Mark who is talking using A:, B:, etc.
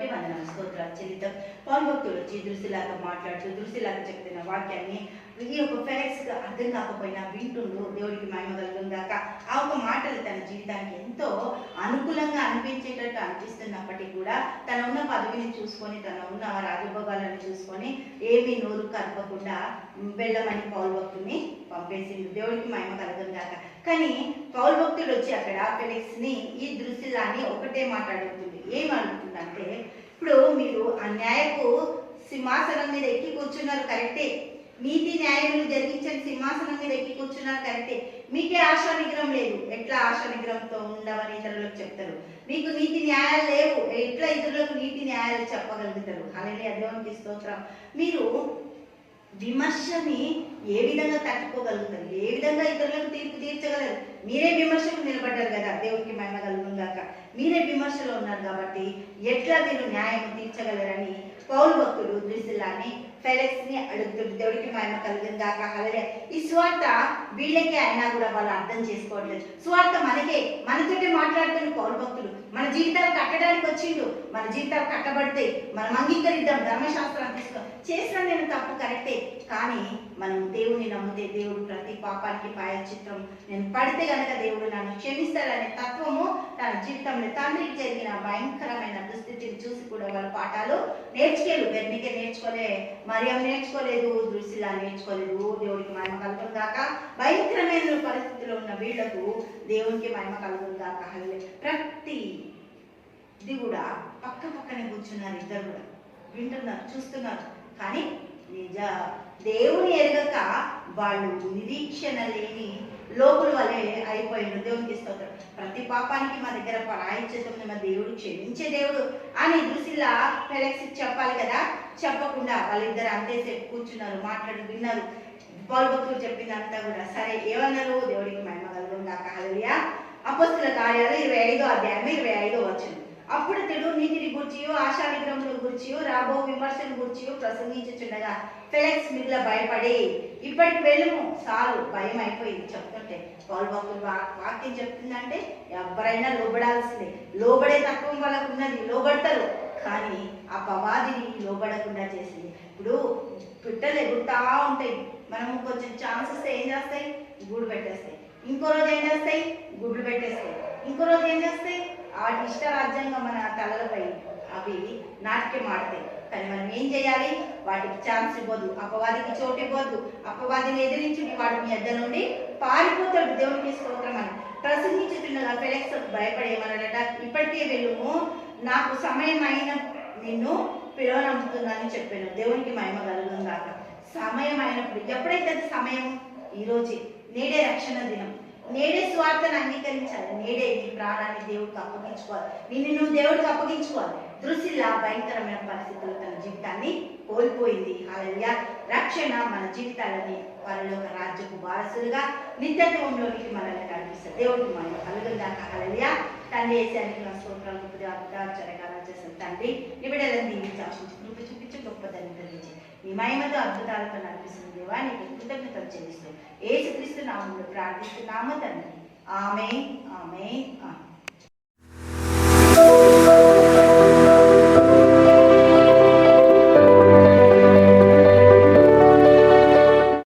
A: కాబట్టి వందనం స్తోత్రాలు చెల్లిద్దాం పౌరభక్తుడు వచ్చి దృశ్యలాగా మాట్లాడుతూ దృశ్యలాగా చెప్పిన వాక్యాన్ని ఈ యొక్క ఫెలెక్స్గా అర్థం కాకపోయినా వింటుండు దేవుడికి మహిమ కలుగుందాక ఆ ఒక మాటలు తన జీవితానికి ఎంతో అనుకూలంగా అనిపించేటట్టు అనిపిస్తున్నప్పటికీ కూడా తన ఉన్న పదవిని చూసుకొని తన ఉన్న రాజభోగాలను చూసుకొని ఏమీ నోరు కలపకుండా వెళ్ళమని పౌరు భక్తుని పంపేసిండు. దేవుడికి మహిమ కలుగుందాక కానీ పౌరు భక్తుడు వచ్చి అక్కడ ఫెలెక్స్ని ఈ దృశ్యలాన్ని ఒకటే మాట్లాడుతుంది ఏం అడుగుతుందంటే ఇప్పుడు మీరు ఆ న్యాయకు సింహాసనం మీద ఎక్కి కూర్చున్నారు కరెక్టే. నీతి న్యాయములు జరిగించని సింహాసనం మీద ఎక్కి కూర్చున్నారు కరెక్టే మీకే ఆశా నిగ్రహం లేదు. ఎట్లా ఆశా నిగ్రహంతో ఉండవని ఇతరులకు చెప్తారు. మీకు నీతి న్యాయాలు లేవు. ఎట్లా ఇతరులకు నీతి న్యాయాలు చెప్పగలుగుతారు? అలాగే అదేవానికి స్తోత్రం. మీరు విమర్శని ఏ విధంగా తట్టుకోగలుగుతారు? ఏ విధంగా ఇతరులకు తీర్పు తీర్చగలరు? మీరే విమర్శకు నిలబడ్డారు కదా? దేవుడికి మహిమ కలుగుగాక మీరే విమర్శలో ఉన్నారు కాబట్టి ఎట్లా మీరు న్యాయం తీర్చగలరని పౌరు భక్తుడు దృశ్యులాన్ని ఫెలెక్స్ని అడుగుతున్నారు. దేవుడికి మహిమ కలిగిన దాకా కలరే ఈ స్వార్థ వీళ్ళకే అయినా కూడా వాళ్ళు అర్థం చేసుకోవట్లేదు. స్వార్థ మనకే మనతోటే మాట్లాడుతున్న పౌరు భక్తులు. మన జీవితాలు కట్టడానికి వచ్చిండు మన జీవితాలు కట్టబడితే మనం అంగీకరిద్దాం ధర్మశాస్త్రం తీసుకో. చేసిన నేను తప్పు కరెక్టే. కానీ మనం దేవుని నమ్మితే దేవుడు ప్రతి పాపానికి పాయచిత్రం. నేను పడితే కనుక దేవుడు నన్ను క్షమిస్తాడనే తత్వము తన జీవితంలో తండ్రికి జరిగిన భయంకరమైన దుస్థితిని చూసి కూడా వాళ్ళ పాఠాలు నేర్చుకోలేదు. బెర్నికే నేర్చుకోలే మరియం నేర్చుకోలేదు దృశ్యలా నేర్చుకోలేదు. దేవుడికి మహిమ కలుగును దాకా భయంకరమైన పరిస్థితిలో ఉన్న వీళ్ళకు దేవునికి మహిమ కలుగును దాకా ప్రతి ఇది కూడా పక్క పక్కనే కూర్చున్నారు ఇద్దరు కూడా. వింటున్నారు చూస్తున్నారు. కానీ నిజ దేవుని ఎరగక వాళ్ళు నిరీక్షణ లేని లోకుల వలె అయిపోయిండు. దేవునికి స్తోత్రం. ప్రతి పాపానికి మా దగ్గర ప్రాయశ్చితం మా దేవుడు క్షమించే దేవుడు అని దృశిలా ఫెలెక్స్ చెప్పాలి కదా? చెప్పకుండా వాళ్ళిద్దరు అంతేసేపు కూర్చున్నారు మాట్లాడు విన్నారు. పౌరు భక్తులు చెప్పిందంతా కూడా సరే ఏమన్నారు? దేవుడికి మహిమ కలుగును కాక అపస్తుల కార్యాలు ఇరవై ఐదో అధ్యాయం ఇరవై ఐదో అప్పుడు నీతిని గుర్చియో ఆశా విగ్రహముల గుర్చియో రాబో విమర్శను గుర్చియో ప్రసంగించుచుండగా ఫెలెక్స్ మిగిల భయపడి ఇప్పటికి వెళ్ళము చాలు భయం అయిపోయింది చెప్తుంటే పౌరు భక్తులు వాక్యం చెప్తుందంటే ఎవరైనా లోబడాల్సిందే. లోబడే తత్వం వాళ్ళకు ఉన్నది లోబడతారు. కానీ ఆ పవాదిని లోబడకుండా చేసింది. ఇప్పుడు పిట్టలు ఎగురుతా ఉంటాయి. మనము కొంచెం ఛాన్స్ వస్తే ఏం చేస్తాయి? గూడు పెట్టేస్తాయి. ఇంకో రోజు ఏం చేస్తాయి? గుడ్లు పెట్టేస్తాయి. ఇంకో రోజు ఏం చేస్తాయి ఆ ఇష్ట రాజ్యంగా మన తలలపై అవి నాట్యం ఆడతాయి. కానీ మనం ఏం చేయాలి? వాటికి ఛాన్స్ ఇవ్వద్దు అపవాదికి చోటు ఇవ్వద్దు అపవాదిని ఎదిరించి వాడు మీ అద్దె నుండి పారిపోతాడు. దేవునికి స్తోత్రం అని. ప్రసంగించుతున్నగా ఫెలెక్స్ భయపడేమన్నాడట ఇప్పటికే వెళ్ళుము నాకు సమయం అయిన నిన్ను పిలవనమ్ముతుందని చెప్పాను. దేవునికి మహిమ కలుగును కాక సమయం అయినప్పుడు ఎప్పుడైతే అది సమయం? ఈ రోజే. నేడే రక్షణ దినం. నేడే స్వార్థను అంగీకరించాలి. నేడే నీ ప్రాణాన్ని దేవుడికి అప్పగించుకోవాలి. నిన్ను నువ్వు దేవుడికి అప్పగించుకోవాలి. దృశ్యుల భయంకరమైన పరిస్థితుల్లో తన జీవితాన్ని కోల్పోయింది. హాలయ్య రక్షణ మన జీవితాలని వారిలో ఒక రాజ్యపు వారసులుగా నిత్యత్వంలోనికి మనల్ని నడిపిస్తారు. దేవుడికి మనం కలుగుందాక హాలయ్య తండ్రి వేసానికి నా స్తోత్రాలు గొప్పది చేసిన తండ్రి నిబిడలను దీవించి ఆశించి కృప చూపించి గొప్పదని తెలియజేసి మీ మహిమతో అద్భుతాలతో నడిపిస్తుంది దేవా నీకు നാമത്തിൽ പ്രാർത്ഥിക്കുന്ന തന്നെ ആമേ ആമേ ആ